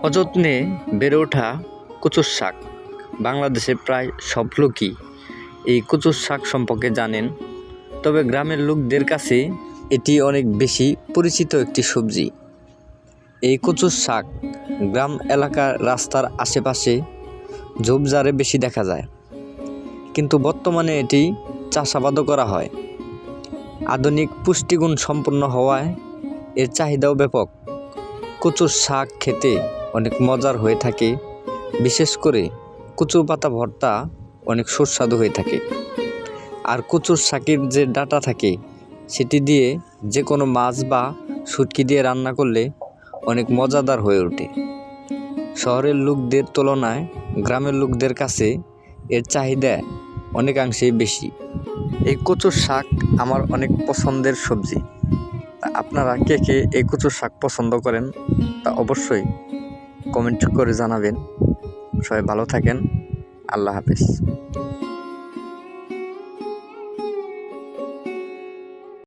অযত্নে বেড়ে ওঠা কচুর শাক। বাংলাদেশে প্রায় সব লোকই এই কচুর শাক সম্পর্কে জানেন। তবে গ্রামের লোকদের কাছে এটি অনেক বেশি পরিচিত একটি সবজি। এই কচুর শাক গ্রাম এলাকার রাস্তার আশেপাশে ঝোপঝাড়ে বেশি দেখা যায়। কিন্তু বর্তমানে এটি চাষাবাদও করা হয়। আধুনিক পুষ্টিগুণ সম্পন্ন হওয়ায় এর চাহিদাও ব্যাপক। কচুর শাক খেতে অনেক মজার হয়ে থাকে। বিশেষ করে কচু পাতা ভর্তা অনেক সুস্বাদু হয়ে থাকে। আর কচুর শাকের যে ডাটা থাকে, সেটি দিয়ে যে কোনো মাছ বা শুটকি দিয়ে রান্না করলে অনেক মজাদার হয়ে ওঠে। শহরের লোকদের তুলনায় গ্রামের লোকদের কাছে এর চাহিদা অনেকাংশেই বেশি। এই কচুর শাক আমার অনেক পছন্দের সবজি। আপনারা কে কে এই কচুর শাক পছন্দ করেন তা অবশ্যই কমেন্ট করে জানাবেন। সবাই ভালো থাকেন। আল্লাহ হাফিজ।